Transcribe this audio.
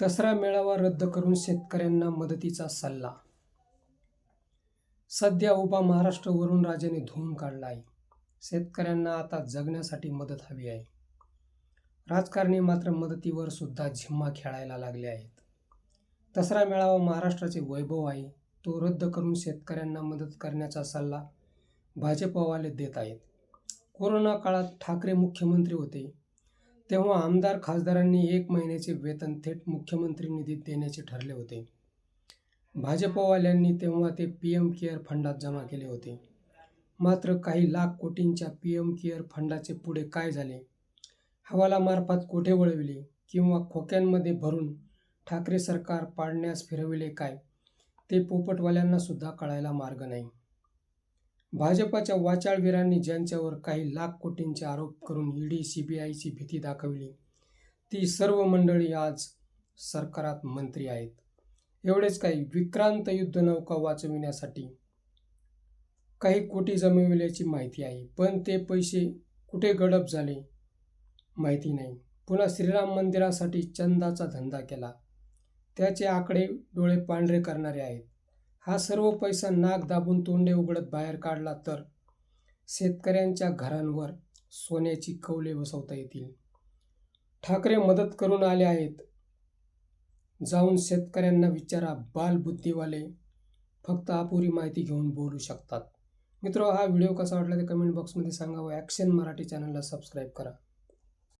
दसरा मेळावा रद्द करून शेतकऱ्यांना मदतीचा सल्ला. सध्या उभा महाराष्ट्र वरून राजाने धुवून काढला आहे शेतकऱ्यांना आता जगण्यासाठी मदत हवी आहे. राजकारणी मात्र मदतीवर सुद्धा झिम्मा खेळायला लागले आहेत. दसरा मेळावा महाराष्ट्राचे वैभव आहे. तो रद्द करून शेतकऱ्यांना मदत करण्याचा सल्ला भाजपवाले देत आहेत. कोरोना काळात ठाकरे मुख्यमंत्री होते. तेव्हा आमदार खासदारांनी एक महिन्याचे वेतन थेट मुख्यमंत्री निधीत देण्याचे ठरले होते. भाजपवाल्यांनी तेव्हा ते पी एम केअर फंडात जमा केले होते. मात्र काही लाख कोटींच्या पी एम केअर फंडाचे पुढे काय झाले? हवालामार्फत कोठे वळविले किंवा खोक्यांमध्ये भरून ठाकरे सरकार पाडण्यास फिरविले काय? ते पोपटवाल्यांना सुद्धा कळायला मार्ग नाही. भाजपाच्या वाचाळवीरांनी ज्यांच्यावर काही लाख कोटींचे आरोप करून ईडी सीबीआयची भीती दाखवली ती सर्व मंडळी आज सरकारात मंत्री आहेत. एवढेच काही विक्रांत युद्धनौका वाचविण्यासाठी काही कोटी जमविल्याची माहिती आहे पण ते पैसे कुठे गडप झाले माहिती नाही. पुन्हा श्रीराम मंदिरासाठी चंदाचा धंदा केला. त्याचे आकडे डोळे पांढरे करणारे आहेत. हा सर्व पैसा नाक दाबून तोंडे उघडत बाहेर काढला तर शेतकऱ्यांच्या घरांवर सोन्याची कौले बसवता येतील. ठाकरे मदत करून आले आहेत. जाऊन शेतकऱ्यांना विचारा बालबुद्धीवाले फक्त अपुरी माहिती घेऊन बोलू शकतात. मित्र हा व्हिडिओ कसा वाटला ते कमेंट बॉक्समध्ये सांगा व ॲक्शन मराठी चॅनलला सबस्क्राईब करा.